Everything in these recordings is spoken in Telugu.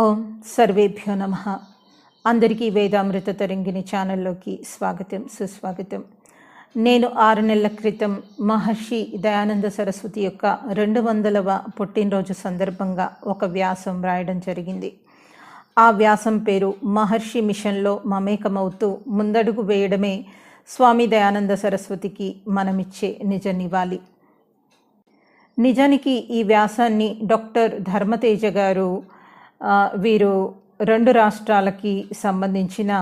ఓం సర్వేభ్యో నమ. అందరికీ వేదామృత తరంగిణి ఛానల్లోకి స్వాగతం సుస్వాగతం. నేను ఆరు నెలల క్రితం మహర్షి దయానంద సరస్వతి యొక్క రెండు వందలవ పుట్టినరోజు సందర్భంగా ఒక వ్యాసం రాయడం జరిగింది. ఆ వ్యాసం పేరు మహర్షి మిషన్లో మమేకమవుతూ ముందడుగు వేయడమే స్వామి దయానంద సరస్వతికి మనమిచ్చే నిజ నివాళి. నిజానికి ఈ వ్యాసాన్ని డాక్టర్ ధర్మతేజ గారు వీరు రెండు రాష్ట్రాలకి సంబంధించిన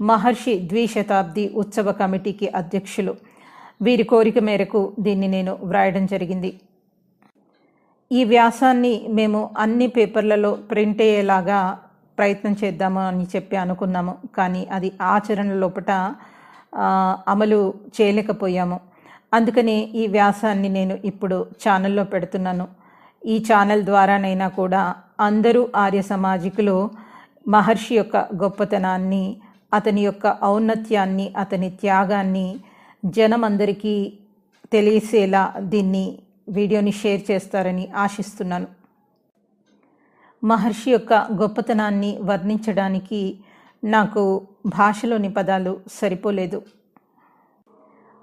మహర్షి ద్విశతాబ్ది ఉత్సవ కమిటీకి అధ్యక్షులు. వీరి కోరిక మేరకు దీన్ని నేను వ్రాయడం జరిగింది. ఈ వ్యాసాన్ని మేము అన్ని పేపర్లలో ప్రింట్ అయ్యేలాగా ప్రయత్నం చేద్దాము అని చెప్పి అనుకున్నాము. కానీ అది ఆచరణ లోపట అమలు చేయలేకపోయాము. అందుకని ఈ వ్యాసాన్ని నేను ఇప్పుడు ఛానల్లో పెడుతున్నాను. ఈ ఛానల్ ద్వారానైనా కూడా అందరూ ఆర్య సమాజికులు. మహర్షి యొక్క గొప్పతనాన్ని అతని యొక్క ఔన్నత్యాన్ని అతని త్యాగాన్ని జనమందరికీ తెలిసేలా దీన్ని వీడియోని షేర్ చేస్తారని ఆశిస్తున్నాను. మహర్షి యొక్క గొప్పతనాన్ని వర్ణించడానికి నాకు భాషలోని పదాలు సరిపోలేదు.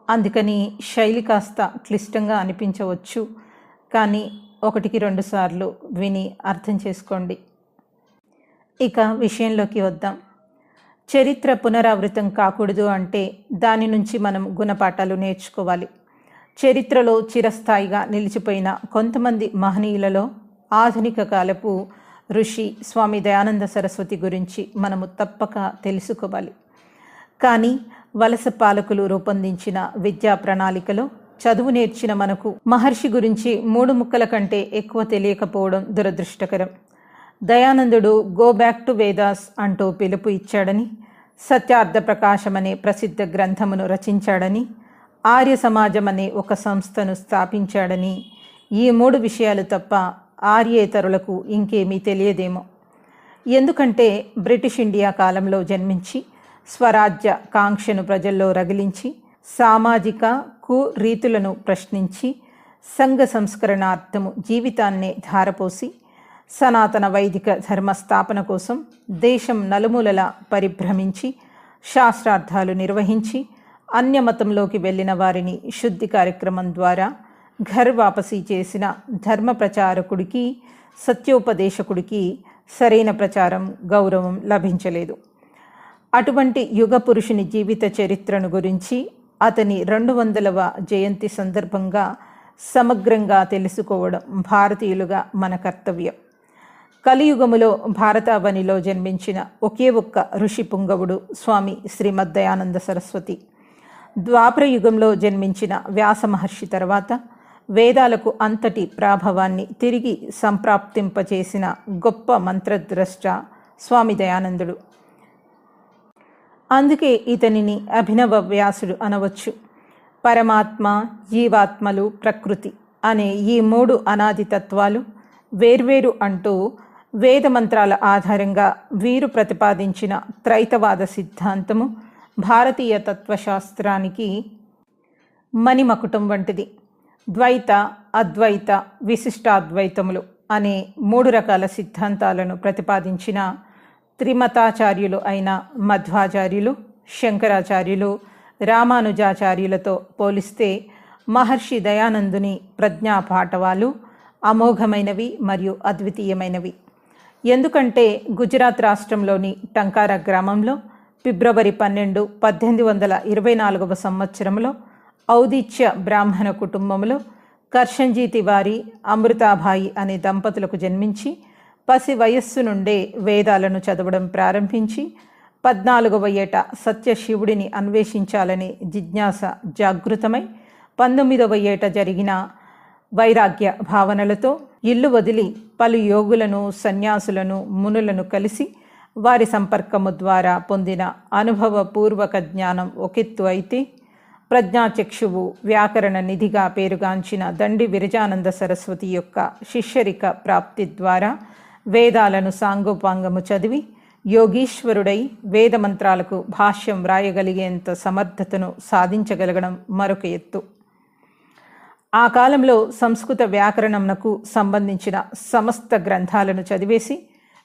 అందుకని శైలి కాస్త క్లిష్టంగా అనిపించవచ్చు. కానీ ఒకటికి రెండు సార్లు విని అర్థం చేసుకోండి. ఇక విషయంలోకి వద్దాం. చరిత్ర పునరావృతం కాకూడదు అంటే దాని నుంచి మనం గుణపాఠాలు నేర్చుకోవాలి. చరిత్రలో చిరస్థాయిగా నిలిచిపోయిన కొంతమంది మహనీయులలో ఆధునిక కాలపు ఋషి స్వామి దయానంద సరస్వతి గురించి మనము తప్పక తెలుసుకోవాలి. కానీ వలస పాలకులు రూపొందించిన విద్యా ప్రణాళికలో చదువు నేర్చిన మనకు మహర్షి గురించి మూడు ముక్కల కంటే ఎక్కువ తెలియకపోవడం దురదృష్టకరం. దయానందుడు గో బ్యాక్ టు వేదాస్ అంటూ పిలుపు ఇచ్చాడని సత్యార్థ ప్రకాశం అనే ప్రసిద్ధ గ్రంథమును రచించాడని ఆర్య సమాజం అనే ఒక సంస్థను స్థాపించాడని ఈ మూడు విషయాలు తప్ప ఆర్యేతరులకు ఇంకేమీ తెలియదేమో. ఎందుకంటే బ్రిటిష్ ఇండియా కాలంలో జన్మించి స్వరాజ్య కాంక్షను ప్రజల్లో రగిలించి సామాజిక కు రీతులను ప్రశ్నించి సంఘ సంస్కరణార్థము జీవితాన్నే ధారపోసి సనాతన వైదిక ధర్మ స్థాపన కోసం దేశం నలుమూలల పరిభ్రమించి శాస్త్రార్థాలు నిర్వహించి అన్యమతంలోకి వెళ్ళిన వారిని శుద్ధి కార్యక్రమం ద్వారా ఘర్ వాపసీ చేసిన ధర్మ ప్రచారకుడికి సత్యోపదేశకుడికి సరైన ప్రచారం గౌరవం లభించలేదు. అటువంటి యుగ పురుషుని జీవిత చరిత్రను గురించి అతని రెండు వందలవ జయంతి సందర్భంగా సమగ్రంగా తెలుసుకోవడం భారతీయులుగా మన కర్తవ్యం. కలియుగములో భారతావనిలో జన్మించిన ఒకే ఒక్క ఋషి పుంగవుడు స్వామి శ్రీమద్దయానంద సరస్వతి. ద్వాపరయుగంలో జన్మించిన వ్యాస మహర్షి తర్వాత వేదాలకు అంతటి ప్రాభవాన్ని తిరిగి సంప్రాప్తింపచేసిన గొప్ప మంత్రద్రష్ట స్వామి దయానందుడు. అందుకే ఇతనిని అభినవ వ్యాసుడు అనవచ్చు. పరమాత్మ జీవాత్మలు ప్రకృతి అనే ఈ మూడు అనాది తత్వాలు వేర్వేరు అంటూ వేద మంత్రాల ఆధారంగా వీరు ప్రతిపాదించిన త్రైతవాద సిద్ధాంతము భారతీయ తత్వశాస్త్రానికి మణిమకుటం వంటిది. ద్వైత అద్వైత విశిష్టాద్వైతములు అనే మూడు రకాల సిద్ధాంతాలను ప్రతిపాదించిన త్రిమతాచార్యులు అయిన మధ్వాచార్యులు శంకరాచార్యులు రామానుజాచార్యులతో పోలిస్తే మహర్షి దయానందుని ప్రజ్ఞా పాఠవాలు అమోఘమైనవి మరియు అద్వితీయమైనవి. ఎందుకంటే గుజరాత్ రాష్ట్రంలోని టంకారా గ్రామంలో ఫిబ్రవరి పన్నెండు పద్దెనిమిది వందల ఇరవై నాలుగవ సంవత్సరంలో ఔదిత్య బ్రాహ్మణ కుటుంబంలో కర్షంజీ వారి అమృతాభాయి అనే దంపతులకు జన్మించి పసి వయస్సు నుండే వేదాలను చదవడం ప్రారంభించి పద్నాలుగవ ఏట సత్యశివుడిని అన్వేషించాలనే జిజ్ఞాస జాగృతమై పంతొమ్మిదవ ఏట జరిగిన వైరాగ్య భావనలతో ఇల్లు వదిలి పలు యోగులను సన్యాసులను మునులను కలిసి వారి సంపర్కము ద్వారా పొందిన అనుభవపూర్వక జ్ఞానం ఒకెత్తు అయితే ప్రజ్ఞాచక్షువు వ్యాకరణ నిధిగా పేరుగాంచిన దండి విరజానంద సరస్వతి యొక్క శిష్యరిక ప్రాప్తి ద్వారా వేదాలను సాంగోపాంగము చదివి యోగీశ్వరుడై వేదమంత్రాలకు భాష్యం వ్రాయగలిగేంత సమర్థతను సాధించగలగడం మరొక ఎత్తు. ఆ కాలంలో సంస్కృత వ్యాకరణంనకు సంబంధించిన సమస్త గ్రంథాలను చదివేసి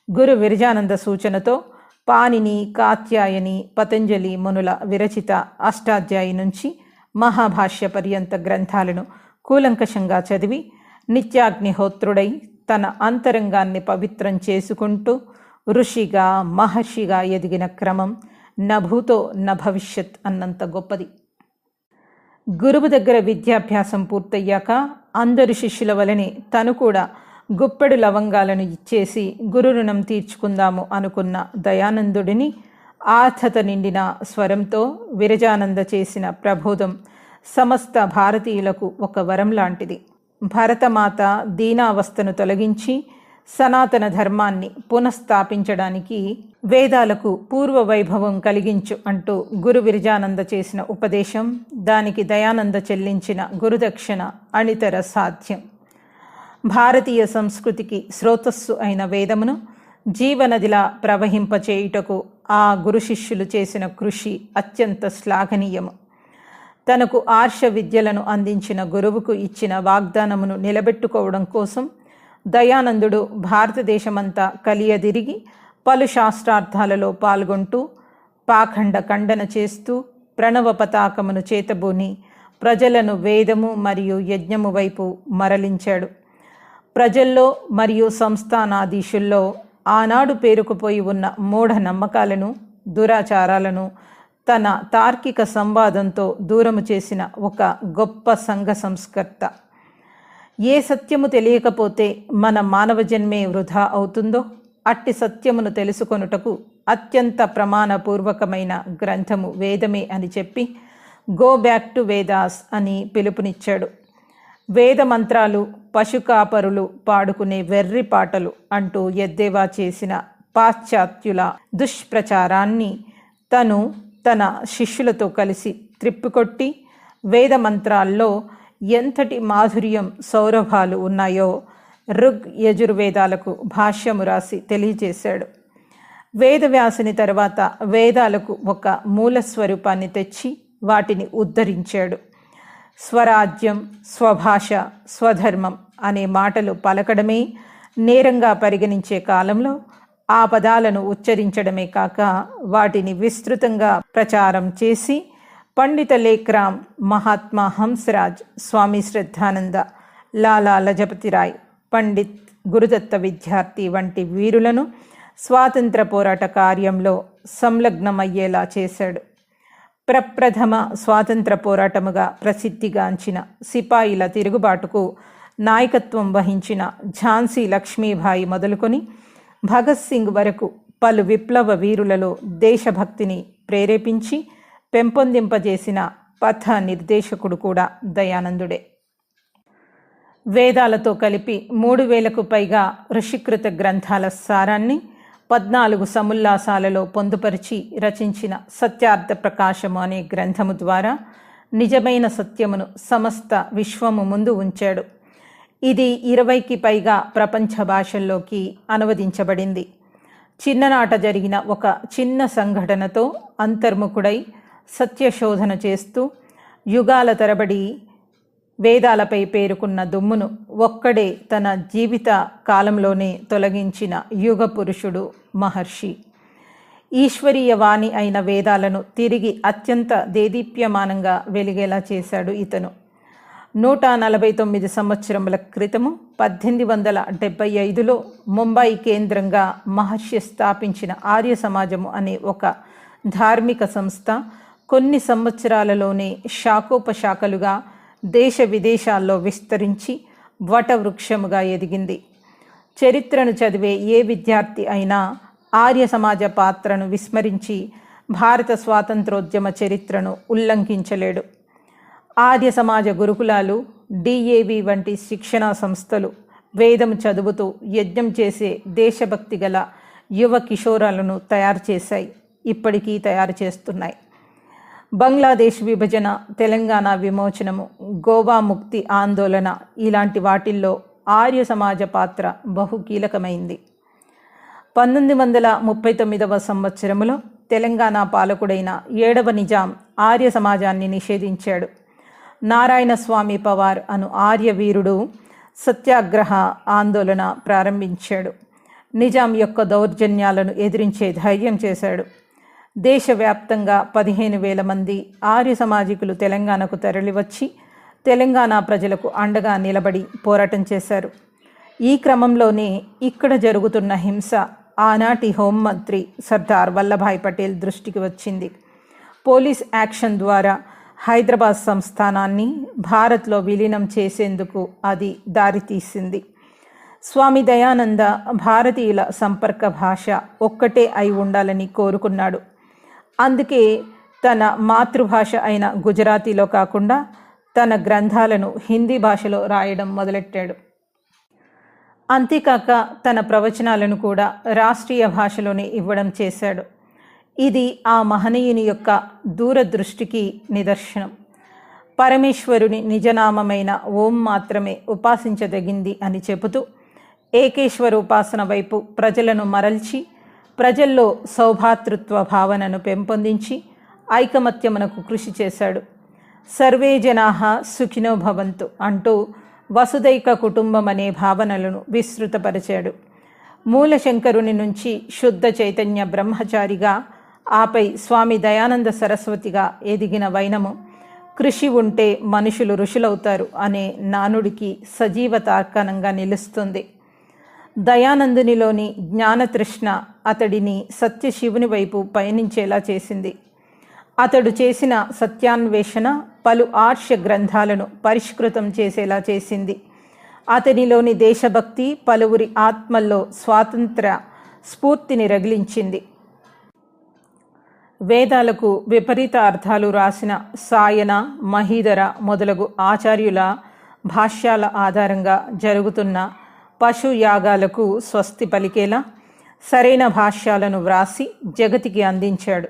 గురు విరజానంద సూచనతో పాణిని కాత్యాయని పతంజలి మునుల విరచిత అష్టాధ్యాయి నుంచి మహాభాష్య పర్యంత గ్రంథాలను కూలంకషంగా చదివి నిత్యాగ్నిహోత్రుడై తన అంతరంగాన్ని పవిత్రం చేసుకుంటూ ఋషిగా మహర్షిగా ఎదిగిన క్రమం నభూతో న భవిష్యత్ అన్నంత గొప్పది. గురువు దగ్గర విద్యాభ్యాసం పూర్తయ్యాక అందరు శిష్యుల వలనే తను కూడా గుప్పెడు లవంగాలను ఇచ్చేసి గురు రుణం తీర్చుకుందాము అనుకున్న దయానందుడిని ఆర్థత నిండిన స్వరంతో విరజానంద చేసిన ప్రబోధం సమస్త భారతీయులకు ఒక వరం లాంటిది. భరతమాత దీనావస్థను తొలగించి సనాతన ధర్మాన్ని పునఃస్థాపించడానికి వేదాలకు పూర్వ వైభవం కలిగించు అంటూ గురు విరజానంద చేసిన ఉపదేశం దానికి దయానంద చెల్లించిన గురుదక్షిణ అనితర సాధ్యం. భారతీయ సంస్కృతికి స్రోతస్సు అయిన వేదమును జీవనదిలా ప్రవహింపచేయుటకు ఆ గురు శిష్యులు చేసిన కృషి అత్యంత శ్లాఘనీయము. తనకు ఆర్ష విద్యలను అందించిన గురువుకు ఇచ్చిన వాగ్దానమును నిలబెట్టుకోవడం కోసం దయానందుడు భారతదేశమంతా కలియదిరిగి పలు శాస్త్రార్థాలలో పాల్గొంటూ పాఖండ ఖండన చేస్తూ ప్రణవ పతాకమును చేతబూని ప్రజలను వేదము మరియు యజ్ఞము వైపు మరలించాడు. ప్రజల్లో మరియు సంస్థానాధీశుల్లో ఆనాడు పేరుకుపోయి ఉన్న మూఢ నమ్మకాలను దురాచారాలను తన తార్కిక సంవాదంతో దూరము చేసిన ఒక గొప్ప సంఘ సంస్కర్త. ఏ సత్యము తెలియకపోతే మన మానవ జన్మే వృధా అవుతుందో? అట్టి సత్యమును తెలుసుకొనుటకు అత్యంత ప్రమాణపూర్వకమైన గ్రంథము వేదమే అని చెప్పి గో బ్యాక్ టు వేదాస్ అని పిలుపునిచ్చాడు. వేద మంత్రాలు పశుకాపరులు పాడుకునే వెర్రి పాటలు అంటూ ఎద్దేవా చేసిన పాశ్చాత్యుల దుష్ప్రచారాన్ని తను తన శిష్యులతో కలిసి త్రిప్పికొట్టి వేద మంత్రాల్లో ఎంతటి మాధుర్యం సౌరభాలు ఉన్నాయో ఋగ్ యజుర్వేదాలకు భాష్యము రాసి తెలియజేశాడు. వేదవ్యాసుని తర్వాత వేదాలకు ఒక మూల స్వరూపాన్ని తెచ్చి వాటిని ఉద్ధరించాడు. స్వరాజ్యం స్వభాష స్వధర్మం అనే మాటలు పలకడమే నేరంగా పరిగణించే కాలంలో ఆ పదాలను ఉచ్చరించడమే కాక వాటిని విస్తృతంగా ప్రచారం చేసి పండిత లేఖ్రామ్ మహాత్మా హంసరాజ్ స్వామి శ్రద్ధానంద లాలా లజపతిరాయ్ పండిత్ గురుదత్త విద్యార్థి వంటి వీరులను స్వాతంత్ర పోరాట కార్యంలో సంలగ్నమయ్యేలా చేశాడు. ప్రప్రథమ స్వాతంత్ర పోరాటముగా ప్రసిద్ధిగాంచిన సిపాయిల తిరుగుబాటుకు నాయకత్వం వహించిన ఝాన్సీ లక్ష్మీబాయి మొదలుకొని భగత్ సింగ్ వరకు పలు విప్లవ వీరులలో దేశభక్తిని ప్రేరేపించి పెంపొందింపజేసిన పథ నిర్దేశకుడు కూడా దయానందుడే. వేదాలతో కలిపి మూడు వేలకు పైగా ఋషికృత గ్రంథాల సారాన్ని పద్నాలుగు సముల్లాసాలలో పొందుపరిచి రచించిన సత్యార్థ ప్రకాశము అనే గ్రంథము ద్వారా నిజమైన సత్యమును సమస్త విశ్వము ముందు ఉంచాడు. ఇది ఇరవైకి పైగా ప్రపంచ భాషల్లోకి అనువదించబడింది. చిన్ననాట జరిగిన ఒక చిన్న సంఘటనతో అంతర్ముఖుడై సత్యశోధన చేస్తూ యుగాల తరబడి వేదాలపై పేరుకున్న దుమ్మును ఒక్కడే తన జీవిత కాలంలోనే తొలగించిన యుగ పురుషుడు మహర్షి. ఈశ్వరీయ వాణి అయిన వేదాలను తిరిగి అత్యంత దేదీప్యమానంగా వెలిగేలా చేశాడు ఇతను. నూట నలభై తొమ్మిది సంవత్సరముల క్రితము పద్దెనిమిది వందల డెబ్బై ఐదులో ముంబై కేంద్రంగా మహర్షి స్థాపించిన ఆర్య సమాజము అనే ఒక ధార్మిక సంస్థ కొన్ని సంవత్సరాలలోనే శాఖోపశాఖలుగా దేశ విదేశాల్లో విస్తరించి వటవృక్షముగా ఎదిగింది. చరిత్రను చదివే ఏ విద్యార్థి అయినా ఆర్య సమాజ పాత్రను విస్మరించి భారత స్వాతంత్రోద్యమ చరిత్రను ఉల్లంఘించలేడు. ఆర్య సమాజ గురుకులాలు డిఏవి వంటి శిక్షణా సంస్థలు వేదం చదువుతూ యజ్ఞం చేసే దేశభక్తి గల యువ కిషోరాలను తయారు చేశాయి. ఇప్పటికీ తయారు చేస్తున్నాయి. బంగ్లాదేశ్ విభజన తెలంగాణ విమోచనము గోవా ముక్తి ఆందోళన ఇలాంటి వాటిల్లో ఆర్య సమాజ పాత్ర బహు కీలకమైంది. పంతొమ్మిది వందల ముప్పై తొమ్మిదవ సంవత్సరములో తెలంగాణ పాలకుడైన ఏడవ నిజాం ఆర్య సమాజాన్ని నిషేధించాడు. నారాయణ స్వామి పవార్ అను ఆర్యవీరుడు సత్యాగ్రహ ఆందోళన ప్రారంభించాడు. నిజాం యొక్క దౌర్జన్యాలను ఎదిరించే ధైర్యం చేశాడు. దేశవ్యాప్తంగా పదిహేను వేల మంది ఆర్య సమాజికులు తెలంగాణకు తరలివచ్చి తెలంగాణ ప్రజలకు అండగా నిలబడి పోరాటం చేశారు. ఈ క్రమంలోనే ఇక్కడ జరుగుతున్న హింస ఆనాటి హోంమంత్రి సర్దార్ వల్లభాయ్ పటేల్ దృష్టికి వచ్చింది. పోలీస్ యాక్షన్ ద్వారా హైదరాబాద్ సంస్థానాన్ని భారత్లో విలీనం చేసేందుకు అది దారితీసింది. స్వామి దయానంద భారతీయుల సంపర్క భాష ఒక్కటే అయి ఉండాలని కోరుకున్నాడు. అందుకే తన మాతృభాష అయిన గుజరాతీలో కాకుండా తన గ్రంథాలను హిందీ భాషలో రాయడం మొదలెట్టాడు. అంతేకాక తన ప్రవచనాలను కూడా రాష్ట్రీయ భాషలోనే ఇవ్వడం చేశాడు. ఇది ఆ మహనీయుని యొక్క దూరదృష్టికి నిదర్శనం. పరమేశ్వరుని నిజనామమైన ఓం మాత్రమే ఉపాసించదగింది అని చెబుతూ ఏకేశ్వర ఉపాసన వైపు ప్రజలను మరల్చి ప్రజల్లో సౌభాతృత్వ భావనను పెంపొందించి ఐకమత్యమునకు కృషి చేశాడు. సర్వే జనాహ సుఖినో భవంతు అంటూ వసుదైక కుటుంబం అనే భావనలను విస్తృతపరిచాడు. మూలశంకరుని నుంచి శుద్ధ చైతన్య బ్రహ్మచారిగా ఆపై స్వామి దయానంద సరస్వతిగా ఎదిగిన వైనము కృషి ఉంటే మనుషులు ఋషులవుతారు అనే నానుడికి సజీవ తార్కాణంగా నిలుస్తుంది. దయానందునిలోని జ్ఞానతృష్ణ అతడిని సత్యశివుని వైపు పయనించేలా చేసింది. అతడు చేసిన సత్యాన్వేషణ పలు ఆర్ష్య గ్రంథాలను పరిష్కృతం చేసేలా చేసింది. అతనిలోని దేశభక్తి పలువురి ఆత్మల్లో స్వాతంత్ర స్ఫూర్తిని రగిలించింది. వేదాలకు విపరీత అర్థాలు రాసిన సాయన మహీధర మొదలగు ఆచార్యుల భాష్యాల ఆధారంగా జరుగుతున్న పశు యాగాలకు స్వస్తి పలికేలా సరైన భాష్యాలను వ్రాసి జగతికి అందించాడు.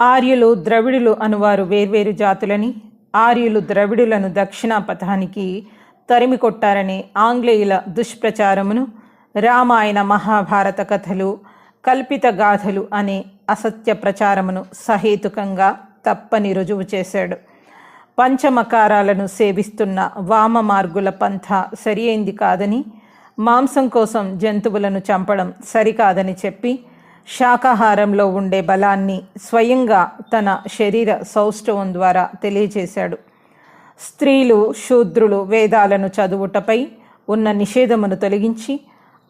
ఆర్యులు ద్రవిడులు అనువారు వేర్వేరు జాతులని ఆర్యులు ద్రవిడులను దక్షిణ పథానికి తరిమి కొట్టారనే ఆంగ్లేయుల దుష్ప్రచారమును రామాయణ మహాభారత కథలు కల్పిత గాథలు అనే అసత్య ప్రచారమును సహేతుకంగా తప్పని రుజువు చేశాడు. పంచమకారాలను సేవిస్తున్న వామ మార్గుల పంథ సరియైంది కాదని మాంసం కోసం జంతువులను చంపడం సరికాదని చెప్పి శాకాహారంలో ఉండే బలాన్ని స్వయంగా తన శరీర సౌష్ఠవం ద్వారా తెలియజేశాడు స్త్రీలు శూద్రులు వేదాలను చదువుటపై ఉన్న నిషేధమును తొలగించి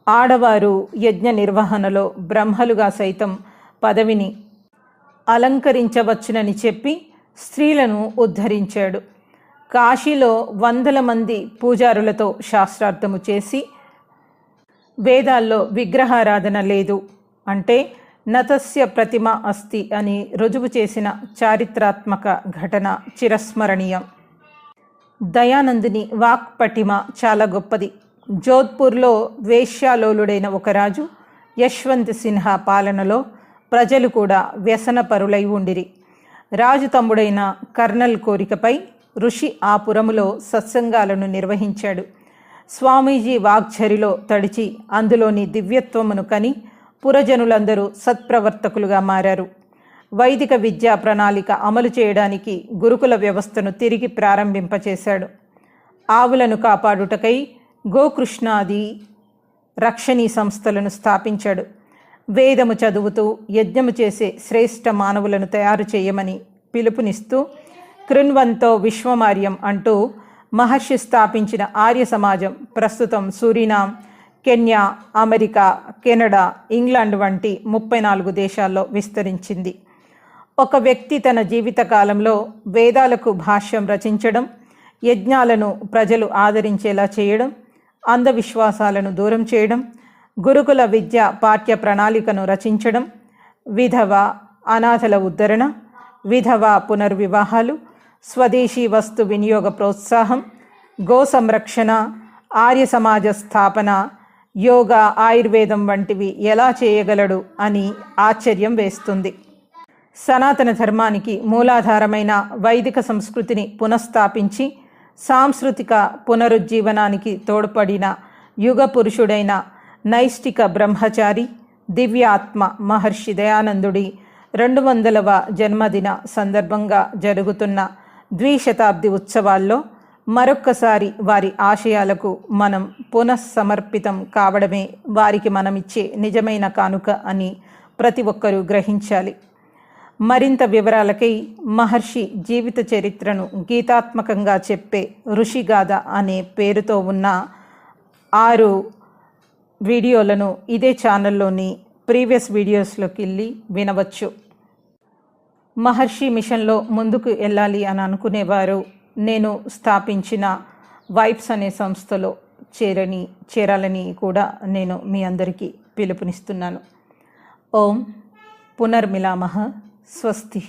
ఆడవారు యజ్ఞ నిర్వహణలో బ్రహ్మలుగా సైతం పదవిని అలంకరించవచ్చునని చెప్పి స్త్రీలను ఉద్ధరించాడు. కాశీలో వందల మంది పూజారులతో శాస్త్రార్థము చేసి వేదాల్లో విగ్రహారాధన లేదు అంటే నతస్య ప్రతిమ అస్తి అని రుజువు చేసిన చారిత్రాత్మక ఘటన చిరస్మరణీయం. దయానందుని వాక్పటిమ చాలా గొప్పది. జోధ్పూర్లో వేశ్యాలోలుడైన ఒక రాజు యశ్వంత్ సిన్హా పాలనలో ప్రజలు కూడా వ్యసనపరులై ఉండిరి. రాజు తమ్ముడైన కర్నల్ కోరికపై ఋషి ఆ పురములో సత్సంగాలను నిర్వహించాడు. స్వామీజీ వాగ్చరిలో తడిచి అందులోని దివ్యత్వమును కని పురజనులందరూ సత్ప్రవర్తకులుగా మారారు. వైదిక విద్యా ప్రణాళిక అమలు చేయడానికి గురుకుల వ్యవస్థను తిరిగి ప్రారంభింపచేశాడు. ఆవులను కాపాడుటకై గోకృష్ణాది రక్షణీ సంస్థలను స్థాపించాడు. వేదము చదువుతూ యజ్ఞము చేసే శ్రేష్ఠ మానవులను తయారు చేయమని పిలుపునిస్తూ కృణ్వంతో విశ్వమార్యం అంటూ మహర్షి స్థాపించిన ఆర్య సమాజం ప్రస్తుతం Suriname Kenya America Canada England వంటి ముప్పై నాలుగు దేశాల్లో విస్తరించింది. ఒక వ్యక్తి తన జీవితకాలంలో వేదాలకు భాష్యం రచించడం యజ్ఞాలను ప్రజలు ఆదరించేలా చేయడం అంధవిశ్వాసాలను దూరం చేయడం గురుకుల విద్య పాఠ్య ప్రణాళికను రచించడం విధవ అనాథల ఉద్ధరణ విధవ పునర్వివాహాలు స్వదేశీ వస్తు వినియోగ ప్రోత్సాహం గో సంరక్షణ ఆర్య సమాజ స్థాపన యోగా ఆయుర్వేదం వంటివి ఎలా చేయగలడు అని ఆశ్చర్యం వేస్తుంది. సనాతన ధర్మానికి మూలాధారమైన వైదిక సంస్కృతిని పునఃస్థాపించి సాంస్కృతిక పునరుజ్జీవనానికి తోడ్పడిన యుగ పురుషుడైన నైష్టిక బ్రహ్మచారి దివ్యాత్మ మహర్షి దయానందుడి రెండు వందలవ జన్మదిన సందర్భంగా జరుగుతున్న ద్విశతాబ్ది ఉత్సవాల్లో మరొక్కసారి వారి ఆశయాలకు మనం పునఃసమర్పితం కావడమే వారికి మనమిచ్చే నిజమైన కానుక అని ప్రతి ఒక్కరూ గ్రహించాలి. మరింత వివరాలకై మహర్షి జీవిత చరిత్రను గీతాత్మకంగా చెప్పే ఋషిగాథ అనే పేరుతో ఉన్న ఆరు వీడియోలను ఇదే ఛానల్లోని ప్రీవియస్ వీడియోస్లోకి వెళ్ళి వినవచ్చు. మహర్షి మిషన్లో ముందుకు వెళ్ళాలి అని అనుకునేవారు. నేను స్థాపించిన వైబ్స్ అనే సంస్థలో చేరని చేరాలని కూడా నేను మీ అందరికీ పిలుపునిస్తున్నాను. ఓం పునర్మిలామహ స్వస్తి.